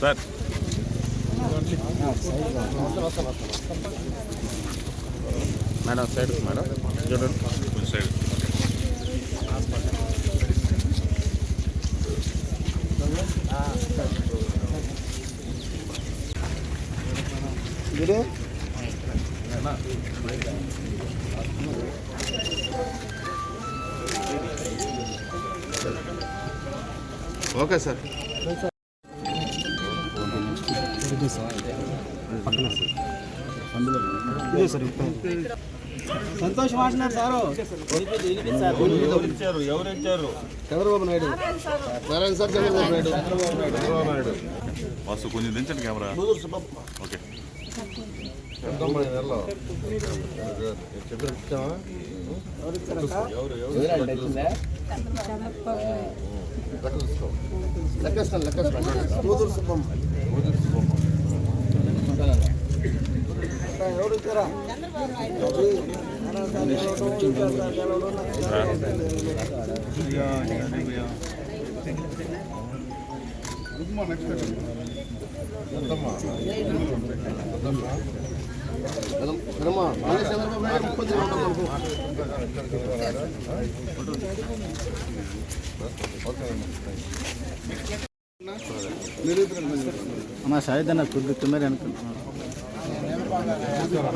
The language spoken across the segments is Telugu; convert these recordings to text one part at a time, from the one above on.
సార్. Madam side madam. చూడండి. కొంచెం సైడ్. Okay sir. చూద్దాం సార్ పక్కన సంతోష్ వాసన సారు ఇచ్చారు ఎవరు ఇచ్చారు చంద్రబాబు నాయుడు నారాయణ సార్ చంద్రబాబు నాయుడు చంద్రబాబు నాయుడు వాసు కొంచెం దించండి కెమెరా ఓకే లెక్క లెక్క కూతురు సుబ్బమ్మ ఎవరు ఇచ్చారా అన్న షాహిద్ అన్న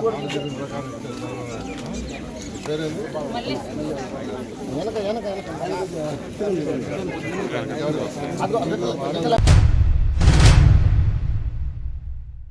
కొద్ది వెనక వెనక వెనక